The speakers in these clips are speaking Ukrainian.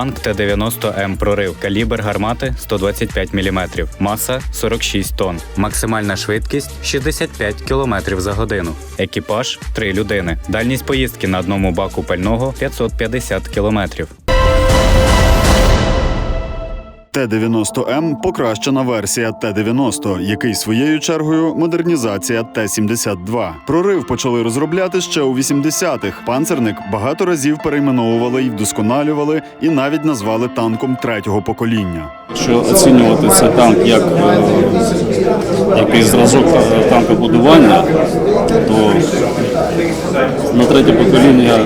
Танк Т-90М прорив. Калібр гармати 125 мм. Маса 46 тонн. Максимальна швидкість 65 км за годину. Екіпаж 3 людини. Дальність поїздки на одному баку пального 550 км. Т-90М покращена версія Т-90, який своєю чергою модернізація Т-72. Прорив почали розробляти ще у 80-х. Панцерник багато разів перейменовували і вдосконалювали, і навіть назвали танком третього покоління. Якщо оцінювати цей танк як е, якийсь зразок е, танкобудування, то на третє покоління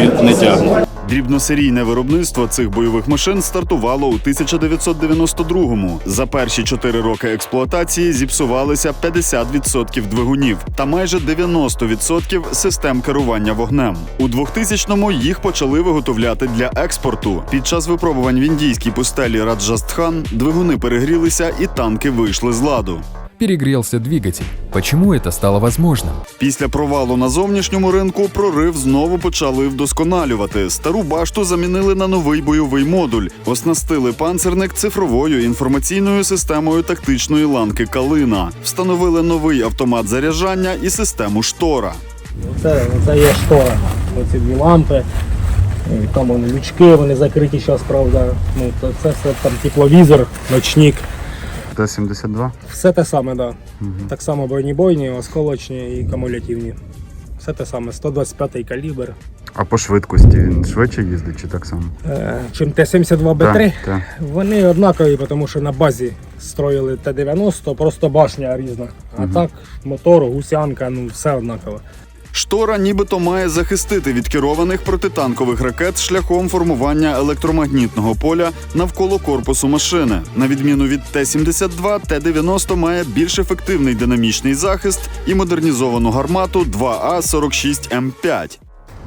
він не тягне. Дрібносерійне виробництво цих бойових машин стартувало у 1992-му. За перші чотири роки експлуатації зіпсувалися 50% двигунів та майже 90% систем керування вогнем. У 2000-му їх почали виготовляти для експорту. Під час випробувань в індійській пустелі Раджастхан двигуни перегрілися і танки вийшли з ладу. Перегрелся двигатель. Почему это стало возможным? Після провалу на зовнішньому ринку прорив знову почали вдосконалювати. Стару башту замінили на новий бойовий модуль, оснастили панцерник цифровою інформаційною системою тактичної ланки Калина, встановили новий автомат заряджання і систему штора. Це, це є штора. Оці дві лампи. І Там вони лючки, вони закриті зараз, правда. Ну, це все там тепловізор, ночник. Т-72? Все те саме, так. Да. Так само бронебойні, осколочні і кумулятивні. Все те саме, 125-й калібр. А по швидкості він швидше їздить чи так само? Е, Чим Т-72Б3, так. вони однакові, тому що на базі строїли Т-90, просто башня різна. А так, мотор, гусянка, ну все однаково. Штора нібито має захистити від керованих протитанкових ракет шляхом формування електромагнітного поля навколо корпусу машини. На відміну від Т-72, Т-90 має більш ефективний динамічний захист і модернізовану гармату 2А46М5.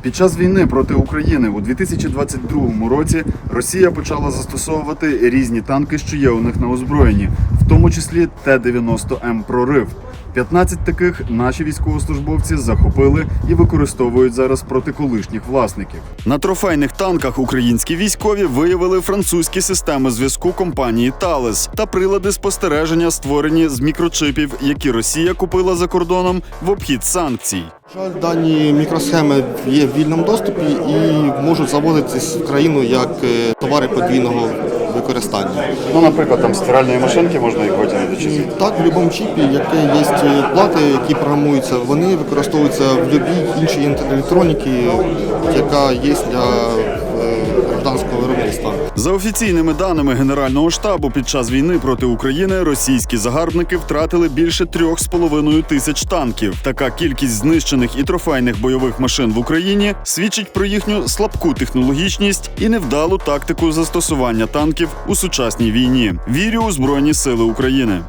Під час війни проти України у 2022 році Росія почала застосовувати різні танки, що є у них на озброєнні, в тому числі Т-90М прорив. 15 таких наші військовослужбовці захопили і використовують зараз проти колишніх власників. На трофейних танках українські військові виявили французькі системи зв'язку компанії Thales та прилади спостереження, створені з мікрочипів, які Росія купила за кордоном в обхід санкцій. жаль, дані мікросхеми є в вільному доступі і можуть завозитись в країну як е, товари подвійного використання. Ну, наприклад, там стиральної машинки можна їх потім чи І так, в будь-якому чіпі, яке є плати, які програмуються, вони використовуються в будь-якій іншій електроніці, яка є для гражданського виробництва. За офіційними даними Генерального штабу, під час війни проти України російські загарбники втратили більше трьох з половиною тисяч танків. Така кількість знищених і трофейних бойових машин в Україні свідчить про їхню слабку технологічність і невдалу тактику застосування танків у сучасній війні. Вірю у Збройні Сили України.